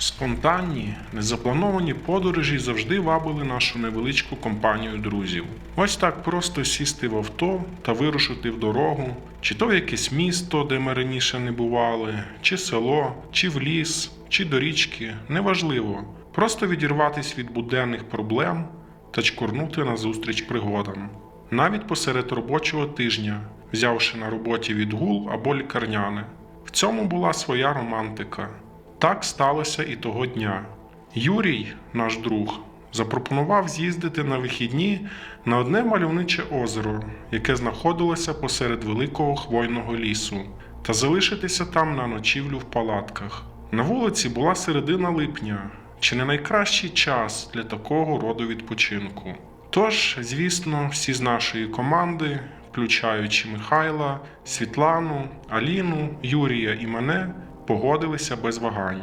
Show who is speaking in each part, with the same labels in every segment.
Speaker 1: Спонтанні, незаплановані подорожі завжди вабили нашу невеличку компанію друзів. Ось так просто сісти в авто та вирушити в дорогу, чи то в якесь місто, де ми раніше не бували, чи село, чи в ліс, чи до річки, неважливо. Просто відірватись від буденних проблем та чкурнути назустріч пригодам. Навіть посеред робочого тижня, взявши на роботі відгул або лікарняне. В цьому була своя романтика. Так сталося і того дня. Юрій, наш друг, запропонував з'їздити на вихідні на одне мальовниче озеро, яке знаходилося посеред великого хвойного лісу, та залишитися там на ночівлю в палатках. На вулиці була середина липня, чи не найкращий час для такого роду відпочинку. Тож, звісно, всі з нашої команди, включаючи Михайла, Світлану, Аліну, Юрія і мене, погодилися без вагань.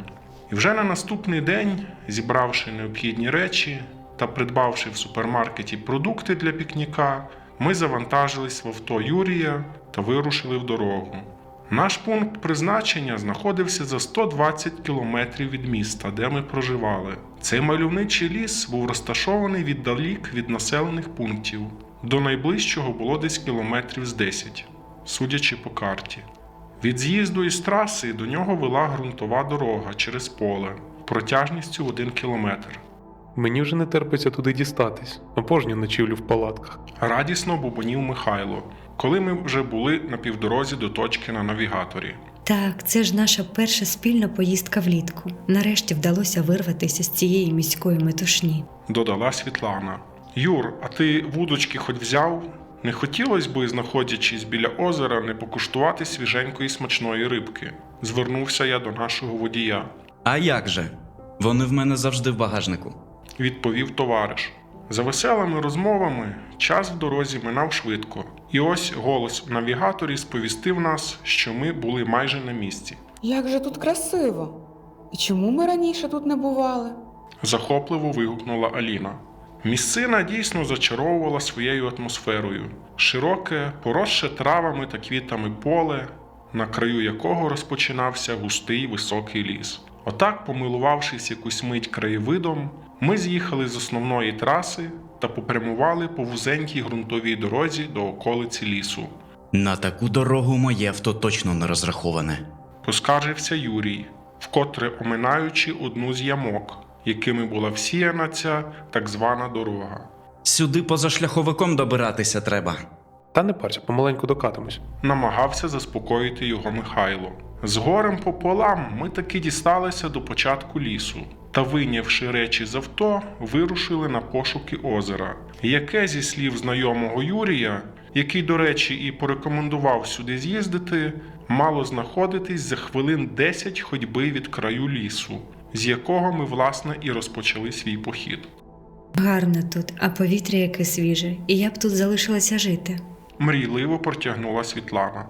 Speaker 1: І вже на наступний день, зібравши необхідні речі та придбавши в супермаркеті продукти для пікніка, ми завантажились в авто Юрія та вирушили в дорогу. Наш пункт призначення знаходився за 120 кілометрів від міста, де ми проживали. Цей мальовничий ліс був розташований віддалік від населених пунктів. До найближчого було десь кілометрів з 10, судячи по карті. Від з'їзду із траси до нього вела ґрунтова дорога через поле протяжністю один кілометр.
Speaker 2: Мені вже не терпиться туди дістатись. Обожнюю ночівлю в палатках.
Speaker 1: Радісно бубонів Михайло, коли ми вже були на півдорозі до точки на навігаторі.
Speaker 3: Так, це ж наша перша спільна поїздка влітку. Нарешті вдалося вирватися з цієї міської метушні.
Speaker 1: Додала Світлана. Юр, а ти вудочки хоч взяв? Не хотілося би, знаходячись біля озера, не покуштувати свіженької смачної рибки. Звернувся я до нашого водія.
Speaker 4: А як же? Вони в мене завжди в багажнику.
Speaker 1: відповів товариш. За веселими розмовами час в дорозі минав швидко, і ось голос в навігаторі сповістив нас, що ми були майже на місці.
Speaker 5: Як же тут красиво! І чому ми раніше тут не бували?
Speaker 1: Захопливо вигукнула Аліна. Місцина дійсно зачаровувала своєю атмосферою, широке, поросше травами та квітами поле, на краю якого розпочинався густий високий ліс. Отак, помилувавшись якусь мить краєвидом, ми з'їхали з основної траси та попрямували по вузенькій ґрунтовій дорозі до околиці лісу.
Speaker 4: На таку дорогу моє авто точно не розраховане.
Speaker 1: Поскаржився Юрій, вкотре оминаючи одну з ямок, якими була всіяна ця так звана дорога.
Speaker 4: Сюди позашляховиком добиратися треба.
Speaker 2: Та не парся, помаленьку докатимось.
Speaker 1: намагався заспокоїти його Михайло. З горем пополам ми таки дісталися до початку лісу та, вийнявши речі з авто, вирушили на пошуки озера, яке, зі слів знайомого Юрія, який, до речі, і порекомендував сюди з'їздити, мало знаходитись за хвилин 10 ходьби від краю лісу, з якого ми, власне, і розпочали свій похід.
Speaker 3: Гарно тут, а повітря яке свіже, і я б тут залишилася жити.
Speaker 1: мрійливо протягнула Світлана.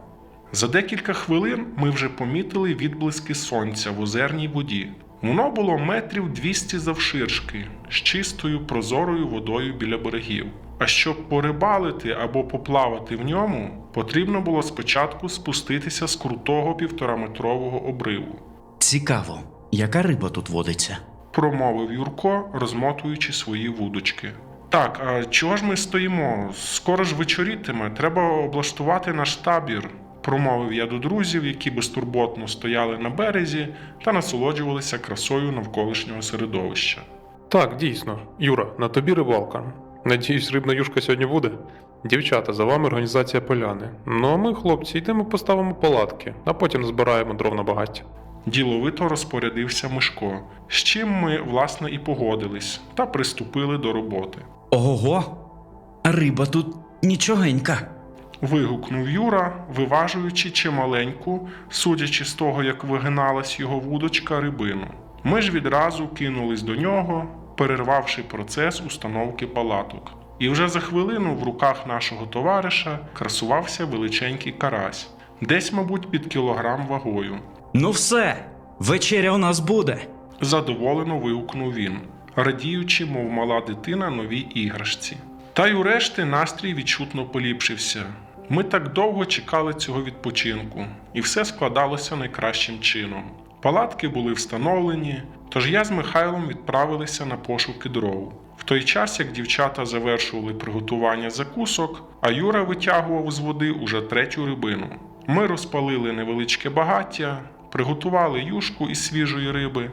Speaker 1: За декілька хвилин ми вже помітили відблиски сонця в озерній воді. Воно було метрів 200 завширшки, з чистою прозорою водою біля берегів. А щоб порибалити або поплавати в ньому, потрібно було спочатку спуститися з крутого півтораметрового обриву,
Speaker 4: Цікаво, яка риба тут водиться?
Speaker 1: промовив Юрко, розмотуючи свої вудочки. Так, а чого ж ми стоїмо? Скоро ж вечорітиме, треба облаштувати наш табір, промовив я до друзів, які безтурботно стояли на березі та насолоджувалися красою навколишнього середовища.
Speaker 2: Так, дійсно. Юра, на тобі рибалка. Надіюсь, рибна юшка сьогодні буде. Дівчата, за вами організація поляни. Ну а ми, хлопці, йдемо поставимо палатки, а потім збираємо дров на багаття.
Speaker 1: Діловито розпорядився Мишко, з чим ми, власне, і погодились та приступили до роботи.
Speaker 4: Ого! Риба тут нічогенька.
Speaker 1: Вигукнув Юра, виважуючи чималеньку, судячи з того, як вигиналась його вудочка рибину. Ми ж відразу кинулись до нього, перервавши процес установки палаток. І вже за хвилину в руках нашого товариша красувався величенький карась, десь, мабуть, під кілограм вагою.
Speaker 4: Ну все, вечеря у нас буде.
Speaker 1: Задоволено вигукнув він, радіючи, мов мала дитина новій іграшці. Та й у решти настрій відчутно поліпшився. Ми так довго чекали цього відпочинку, і все складалося найкращим чином. Палатки були встановлені, Тож я з Михайлом відправилися на пошуки дров. В той час, як дівчата завершували приготування закусок, а Юра витягував з води уже третю рибину. Ми розпалили невеличке багаття, приготували юшку із свіжої риби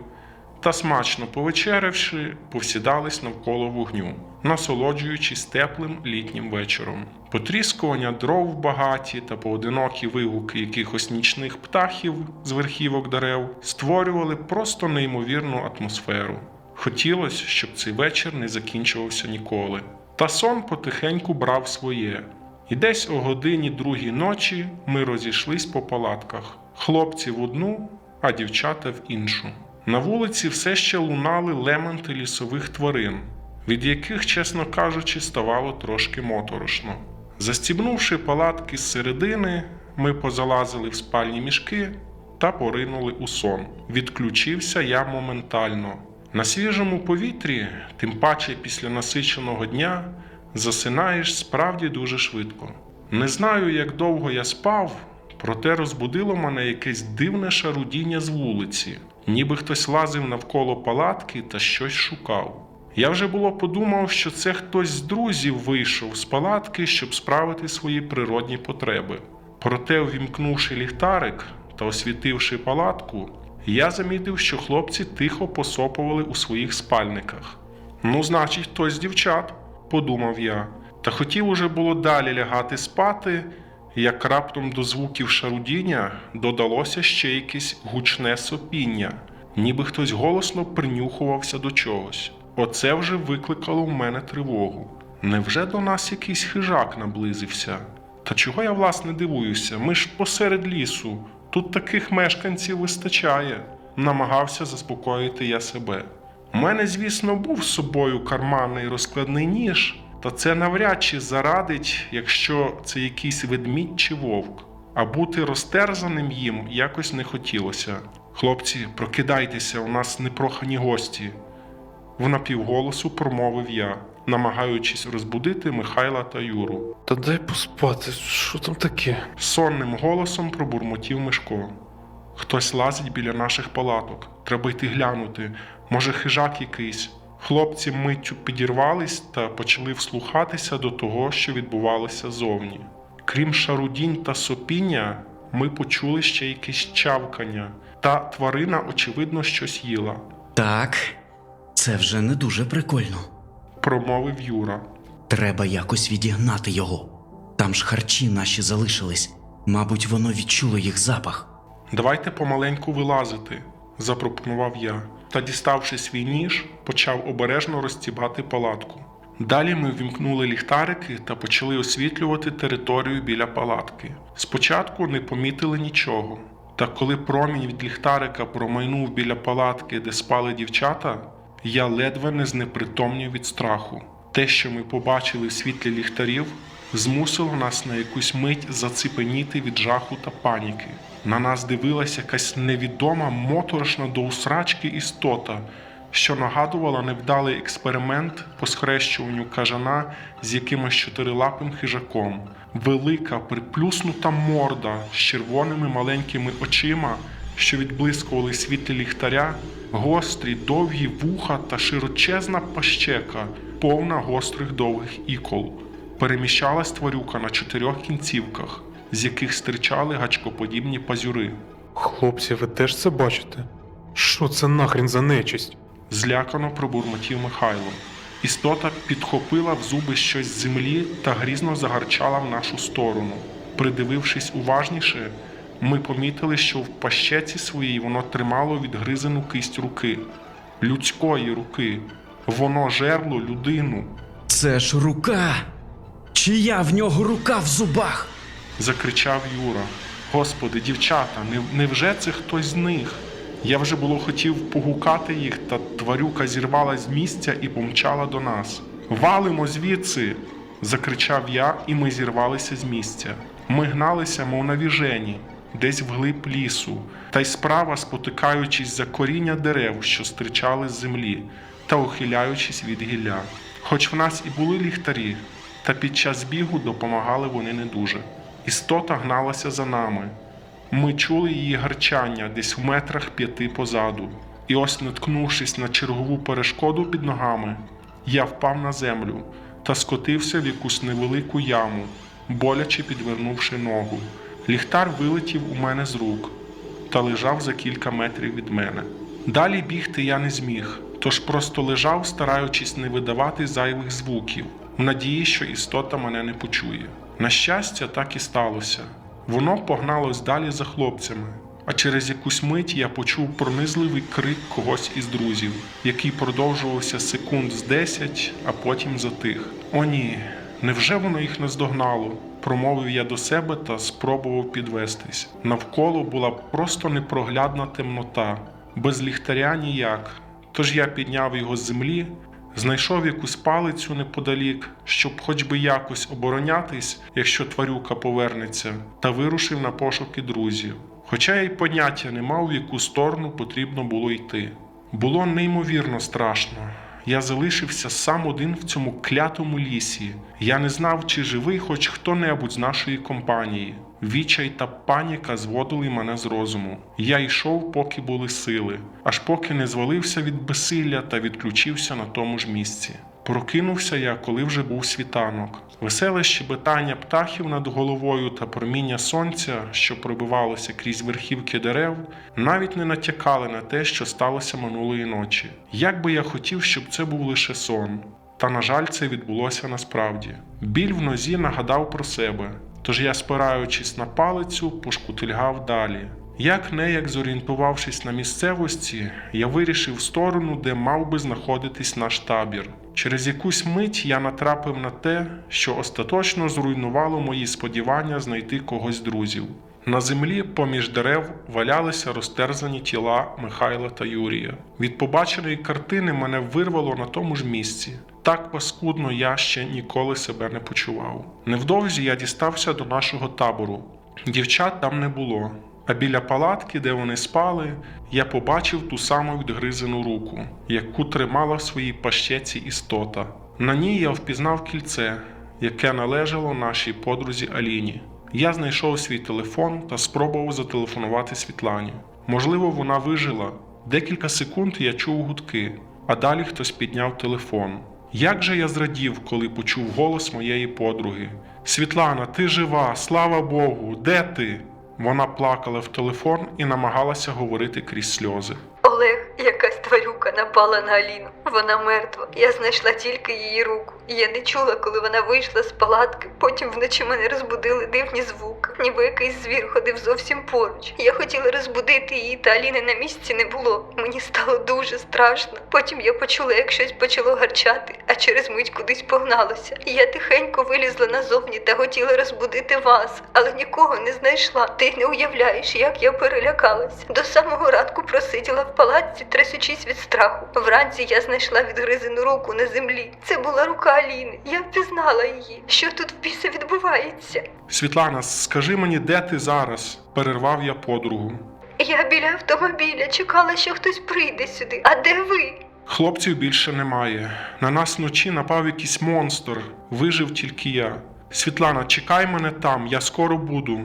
Speaker 1: та, смачно повечерявши, повсідались навколо вогню, насолоджуючись теплим літнім вечором. Потріскування дров багаті та поодинокі вигуки якихось нічних птахів з верхівок дерев створювали просто неймовірну атмосферу. Хотілося, щоб цей вечір не закінчувався ніколи. Та сон потихеньку брав своє. І десь о годині другій ночі ми розійшлись по палатках. Хлопці в одну, а дівчата в іншу. На вулиці все ще лунали лементи лісових тварин, від яких, чесно кажучи, ставало трошки моторошно. Застібнувши палатки з середини, ми позалазили в спальні мішки та поринули у сон. Відключився я моментально. На свіжому повітрі, тим паче після насиченого дня, засинаєш справді дуже швидко. Не знаю, як довго я спав, проте розбудило мене якесь дивне шарудіння з вулиці, ніби хтось лазив навколо палатки та щось шукав. Я вже було подумав, що це хтось з друзів вийшов з палатки, щоб справити свої природні потреби. Проте, увімкнувши ліхтарик та освітивши палатку, я замітив, що хлопці тихо посопували у своїх спальниках. Ну, значить, хтось з дівчат, подумав я, та хотів уже було далі лягати спати, як раптом до звуків шарудіння додалося ще якесь гучне сопіння, ніби хтось голосно принюхувався до чогось. Оце вже викликало в мене тривогу. Невже до нас якийсь хижак наблизився? Та чого я власне дивуюся? Ми ж посеред лісу. Тут таких мешканців вистачає, намагався заспокоїти я себе. У мене, звісно, був з собою карманний розкладний ніж, та це навряд чи зарадить, якщо це якийсь ведмідь чи вовк. А бути розтерзаним їм якось не хотілося. Хлопці, прокидайтеся, у нас непрохані гості. В напівголосу промовив я, намагаючись розбудити Михайла та Юру.
Speaker 2: Та дай поспати, що там таке?
Speaker 1: Сонним голосом пробурмотів Мишко. Хтось лазить біля наших палаток. Треба йти глянути. Може, хижак якийсь. Хлопці миттю підірвались та почали вслухатися до того, що відбувалося зовні. Крім шарудінь та сопіння, ми почули ще якесь чавкання, та тварина, очевидно, щось їла,
Speaker 4: Так, це вже не дуже прикольно.
Speaker 1: промовив Юра.
Speaker 4: Треба якось відігнати його. Там ж харчі наші залишились. Мабуть, воно відчуло їх запах.
Speaker 1: Давайте помаленьку вилазити, запропонував я, та, діставши свій ніж, почав обережно розстібати палатку. Далі ми вімкнули ліхтарики та почали освітлювати територію біля палатки. Спочатку не помітили нічого, та коли промінь від ліхтарика промайнув біля палатки, де спали дівчата, я ледве не знепритомнів від страху. Те, що ми побачили в світлі ліхтарів, змусило нас на якусь мить заціпеніти від жаху та паніки. На нас дивилася якась невідома моторошна до усрачки істота, що нагадувала невдалий експеримент по схрещуванню кажана з якимось чотирилапим хижаком. Велика приплюснута морда з червоними маленькими очима, що відблискували світлі ліхтаря, гострі довгі вуха та широчезна пащека, повна гострих довгих ікол. Переміщалась тварюка на чотирьох кінцівках, з яких стирчали гачкоподібні пазюри.
Speaker 2: Хлопці, ви теж це бачите? Що це нахрін за нечисть?
Speaker 1: Злякано пробурмотів Михайло. Істота підхопила в зуби щось з землі та грізно загарчала в нашу сторону. Придивившись уважніше, ми помітили, що в пащеці своїй воно тримало відгризену кисть руки, людської руки. Воно жерло людину.
Speaker 4: Це ж рука! Чия в нього рука в зубах?
Speaker 1: закричав Юра. Господи, дівчата, невже це хтось з них? Я вже було хотів погукати їх, та тварюка зірвалась з місця і помчала до нас. Валимо звідси. закричав я, і ми зірвалися з місця. Ми гналися, мов навіжені, десь вглиб лісу, та й справа спотикаючись за коріння дерев, що стирчали з землі, та ухиляючись від гілля. Хоч в нас і були ліхтарі, та під час бігу допомагали вони не дуже. Істота гналася за нами. Ми чули її гарчання десь в метрах п'яти позаду. І ось, наткнувшись на чергову перешкоду під ногами, я впав на землю та скотився в якусь невелику яму, боляче підвернувши ногу. Ліхтар вилетів у мене з рук та лежав за кілька метрів від мене. Далі бігти я не зміг, тож просто лежав, стараючись не видавати зайвих звуків, в надії, що істота мене не почує. На щастя, так і сталося. Воно погналось далі за хлопцями, а через якусь мить я почув пронизливий крик когось із друзів, який продовжувався секунд з десять, а потім затих. О ні, невже воно їх наздогнало? Промовив я до себе та спробував підвестись. Навколо була просто непроглядна темнота, без ліхтаря ніяк. Тож я підняв його з землі, знайшов якусь палицю неподалік, щоб хоч би якось оборонятись, якщо тварюка повернеться, та вирушив на пошуки друзів. Хоча й поняття не мав, в яку сторону потрібно було йти. Було неймовірно страшно. Я залишився сам один в цьому клятому лісі. Я не знав, чи живий хоч хто-небудь з нашої компанії. Відчай та паніка зводили мене з розуму. Я йшов, поки були сили, аж поки не звалився від безсилля та відключився на тому ж місці. Прокинувся я, коли вже був світанок. Веселе щебетання птахів над головою та проміння сонця, що пробивалося крізь верхівки дерев, навіть не натякали на те, що сталося минулої ночі. Як би я хотів, щоб це був лише сон. Та, на жаль, це відбулося насправді. Біль в нозі нагадав про себе, тож я, спираючись на палицю, пошкутильгав далі. Як не як зорієнтувавшись на місцевості, я вирішив сторону, де мав би знаходитись наш табір. Через якусь мить я натрапив на те, що остаточно зруйнувало мої сподівання знайти когось друзів. На землі поміж дерев валялися розтерзані тіла Михайла та Юрія. Від побаченої картини мене вирвало на тому ж місці. Так паскудно я ще ніколи себе не почував. Невдовзі я дістався до нашого табору. Дівчат там не було. А біля палатки, де вони спали, я побачив ту саму відгризену руку, яку тримала в своїй пащеці істота. На ній я впізнав кільце, яке належало нашій подрузі Аліні. Я знайшов свій телефон та спробував зателефонувати Світлані. Можливо, вона вижила. Декілька секунд я чув гудки, а далі хтось підняв телефон. Як же я зрадів, коли почув голос моєї подруги: Світлана, ти жива, слава Богу, де ти? Вона плакала в телефон і намагалася говорити крізь сльози.
Speaker 6: Напала на Аліну. Вона мертва. Я знайшла тільки її руку. Я не чула, коли вона вийшла з палатки. Потім вночі мене розбудили дивні звуки, ніби якийсь звір ходив зовсім поруч. Я хотіла розбудити її, та Аліни на місці не було. Мені стало дуже страшно. Потім я почула, як щось почало гарчати, а через мить кудись погналося. Я тихенько вилізла назовні та хотіла розбудити вас, але нікого не знайшла. Ти не уявляєш, як я перелякалась. До самого ранку просиділа в палаці, трясучись від страху. Вранці я знайшла відгризену руку на землі. Це була рука Аліни. Я впізнала її. Що тут в біса відбувається?
Speaker 1: Світлана, скажи мені, де ти зараз? перервав я подругу.
Speaker 6: Я біля автомобіля чекала, що хтось прийде сюди. А де ви?
Speaker 1: Хлопців більше немає. На нас вночі напав якийсь монстр. Вижив тільки я. Світлана, чекай мене там, я скоро буду.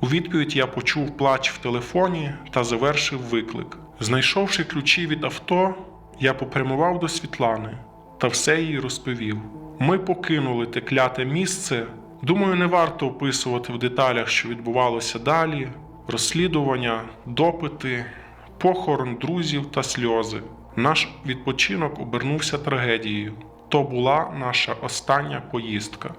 Speaker 1: У відповідь я почув плач в телефоні та завершив виклик. Знайшовши ключі від авто, я попрямував до Світлани та все їй розповів. Ми покинули те кляте місце. Думаю, не варто описувати в деталях, що відбувалося далі: розслідування, допити, похорон друзів та сльози. Наш відпочинок обернувся трагедією. То була наша остання поїздка.